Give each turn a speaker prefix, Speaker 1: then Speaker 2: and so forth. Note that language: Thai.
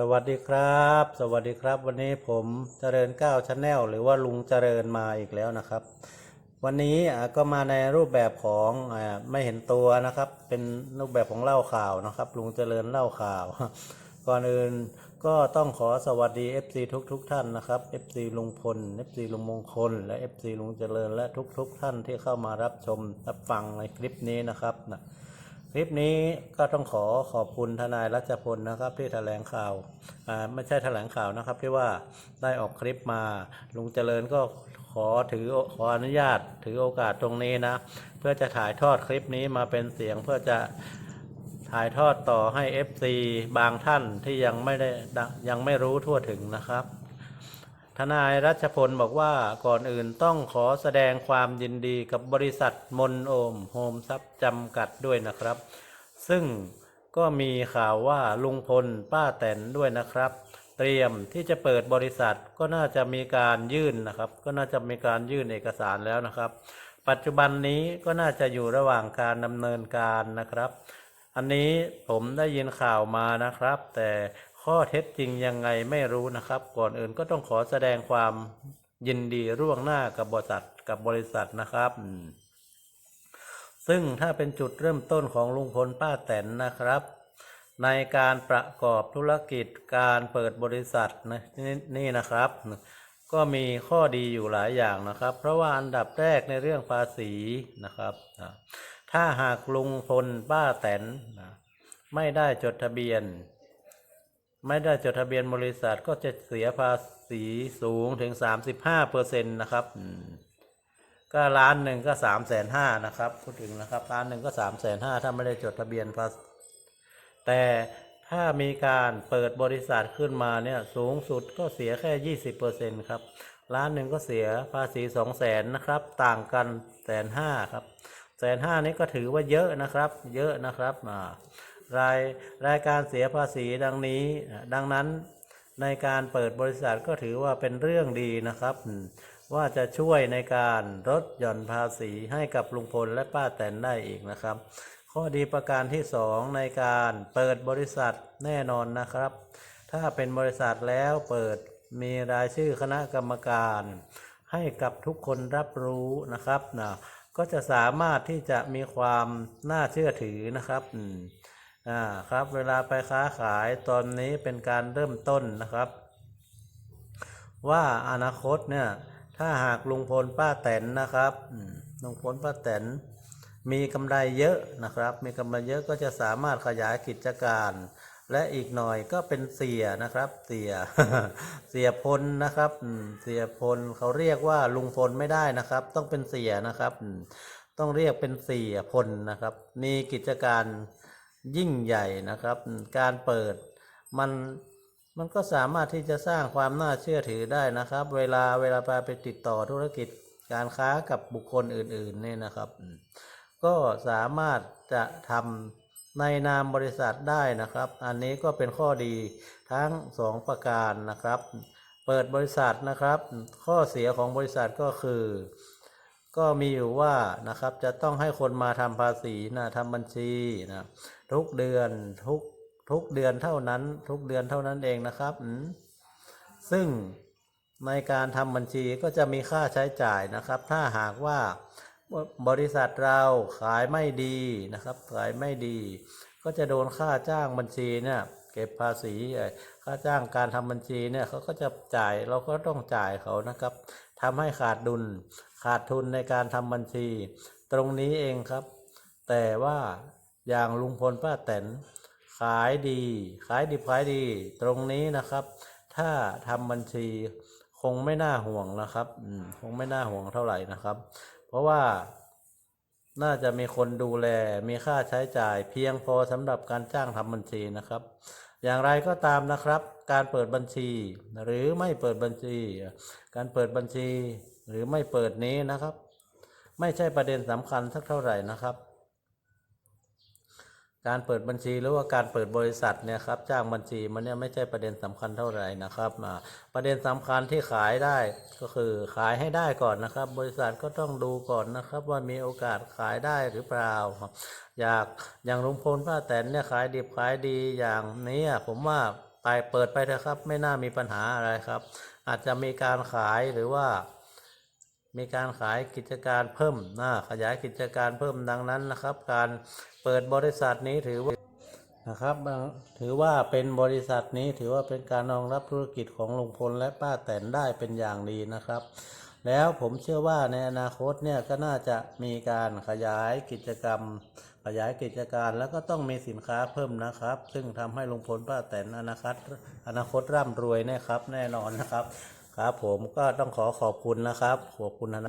Speaker 1: สวัสดีครับ สวัสดีครับ วันนี้ผมเจริญก้าวชาแนลหรือว่าลุงเจริญมาอีกแล้วนะครับ วันนี้ก็มาในรูปแบบของไม่เห็นตัวนะครับ เป็นรูปแบบของเล่าข่าวนะครับ ลุงเจริญเล่าข่าว ก่อนอื่นก็ต้องขอสวัสดี FC ทุกทุกท่านนะครับ FC ลุงพล FC ลุงมงคล และ FC ลุงเจริญและทุกทุกๆท่านที่เข้ามารับชมรับฟังในคลิปนี้นะครับนะ ลิปนี้ก็ต้องขอขอบคุณทนายรัชพลนะครับ ที่แถลงข่าวไม่ใช่แถลงข่าวนะครับ ที่ว่าได้ออกคลิปมาลุงเจริญก็ขอถือขออนุญาตถือโอกาสตรงนี้นะ เพื่อจะถ่ายทอดคลิปนี้มาเป็นเสียงเพื่อจะถ่ายทอดต่อให้ FC บางท่านที่ยังไม่ได้ยังไม่รู้ทั่วถึงนะครับ ทนายรัชพลบอกว่าก่อนอื่นต้องขอแสดงความยินดีกับบริษัทมนโอมโฮมซับจำกัดด้วยนะครับ ซึ่งก็มีข่าวว่าลุงพลป้าแตนด้วยนะครับ เตรียมที่จะเปิดบริษัทก็น่าจะมีการยื่นนะครับ ก็น่าจะมีการยื่นเอกสารแล้วนะครับ ปัจจุบันนี้ก็น่าจะอยู่ระหว่างการดำเนินการนะครับ อันนี้ผมได้ยินข่าวมานะครับ แต่ข้อเท็จจริงยังไงไม่รู้นะครับ ก่อนอื่นก็ต้องขอแสดงความยินดีร่วงหน้ากับบริษัทกับบริษัทนะครับ ซึ่งถ้าเป็นจุดเริ่มต้นของลุงพลป้าแตนนะครับ ในการประกอบธุรกิจการเปิดบริษัทนะนี่นี่นะครับ ก็มีข้อดีอยู่หลายอย่างนะครับ เพราะว่าอันดับแรกในเรื่องภาษีนะครับ ถ้าหากลุงพลป้าแตนนะไม่ได้จดทะเบียน ไม่ได้จดทะเบียนบริษัทก็จะเสียภาษีสูงถึง 35เปอร์เซ็นต์นะครับ ก็ล้านหนึ่งก็สามแสนห้านะครับพูดถึงนะครับล้านหนึ่งก็สามแสนห้าถ้าไม่ได้จดทะเบียนภาษแต่ถ้ามีการเปิดบริษัทขึ้นมาเนี่ยสูงสุดก็เสียแค่ยี่สิบเปอร์เซ็นต์ครับล้านหนึ่งก็เสียภาษีสองแสนนะครับ ต่างกันแสนห้าครับ แสนห้านี้ก็ถือว่าเยอะนะครับ เยอะนะครับรายรายการเสียภาษีดังนี้ ดังนั้นในการเปิดบริษัทก็ถือว่าเป็นเรื่องดีนะครับ ว่าจะช่วยในการลดหย่อนภาษีให้กับลุงพลและป้าแตนได้อีกนะครับ ข้อดีประการที่สองในการเปิดบริษัทแน่นอนนะครับ ถ้าเป็นบริษัทแล้วเปิดมีรายชื่อคณะกรรมการ ให้กับทุกคนรับรู้นะครับนะ ก็จะสามารถที่จะมีความน่าเชื่อถือนะครับอ่าครับ เวลาไปค้าขายตอนนี้เป็นการเริ่มต้นนะครับ ว่าอนาคตเนี่ยถ้าหากลุงพลป้าแตนนะครับลุงพลป้าแตนมีกำไรเยอะนะครับ มีกำไรเยอะก็จะสามารถขยายกิจการ และอีกหน่อยก็เป็นเสียนะครับ เสีย เสียพลนะครับ เสียพลเขาเรียกว่าลุงพลไม่ได้นะครับ ต้องเป็นเสียนะครับ ต้องเรียกเป็นเสียพลนะครับ มีกิจการยิ่งใหญ่นะครับ การเปิดมันมันก็สามารถที่จะสร้างความน่าเชื่อถือได้นะครับ เวลาเวลาไปไปติดต่อธุรกิจการค้ากับบุคคลอื่นๆเนี่ยนะครับ ก็สามารถจะทำ ในนามบริษัทได้นะครับ อันนี้ก็เป็นข้อดีทั้งสองประการนะครับ เปิดบริษัทนะครับ ข้อเสียของบริษัทก็คือ ก็มีอยู่ว่านะครับจะต้องให้คนมาทำภาษีนะทำบัญชีนะทุกเดือนทุกทุกเดือนเท่านั้น ทุกเดือนเท่านั้นเองนะครับ ซึ่งในการทำบัญชีก็จะมีค่าใช้จ่ายนะครับ ถ้าหากว่า บริษัทเราขายไม่ดีนะครับขายไม่ดี ก็จะโดนค่าจ้างบัญชีเนี่ยเก็บภาษีค่าจ้างการทำบัญชีเนี่ยเขาก็จะจ่ายเราก็ต้องจ่ายเขานะครับทำให้ขาดดุลขาดทุนในการทำบัญชี ตรงนี้เองครับ แต่ว่าอย่างลุงพลป้าแตนขายดี ขายดีขายดี ตรงนี้นะครับ ถ้าทำบัญชีคงไม่น่าห่วงนะครับคงไม่น่าห่วงเท่าไหร่นะครับ เพราะว่าน่าจะมีคนดูแลมีค่าใช้จ่ายเพียงพอสำหรับการจ้างทำบัญชีนะครับ อย่างไรก็ตามนะครับ การเปิดบัญชีหรือไม่เปิดบัญชี การเปิดบัญชีหรือไม่เปิดนี้นะครับ ไม่ใช่ประเด็นสำคัญสักเท่าไหร่นะครับ การเปิดบัญชีหรือว่าการเปิดบริษัทเนี่ยครับจ้างบัญชีมันเนี่ยไม่ใช่ประเด็นสำคัญเท่าไหร่นะครับประเด็นสำคัญที่ขายได้ก็คือขายให้ได้ก่อนนะครับ บริษัทก็ต้องดูก่อนนะครับ ว่ามีโอกาสขายได้หรือเปล่า อยากอย่างลุงพลป้าแตนเนี่ยขายดิบขายดีอย่างนี้ผมว่าไปเปิดไปเถอะครับ ไม่น่ามีปัญหาอะไรครับ อาจจะมีการขายหรือว่า มีการขายกิจการเพิ่มนะขยายกิจการเพิ่มดังนั้นนะครับ การเปิดบริษัทนี้ถือว่านะครับถือว่าเป็นบริษัทนี้ถือว่าเป็นการรองรับธุรกิจของลุงพลและป้าแตนได้เป็นอย่างดีนะครับ แล้วผมเชื่อว่าในอนาคตเนี่ยก็น่าจะมีการขยายกิจกรรม ขยายกิจการแล้วก็ต้องมีสินค้าเพิ่มนะครับ ซึ่งทำให้ลุงพลป้าแตนอนาคตอนาคตร่ำรวยแน่ครับแน่นอนนะครับ ครับผมก็ต้องขอขอบคุณนะครับ ขอบคุณนะ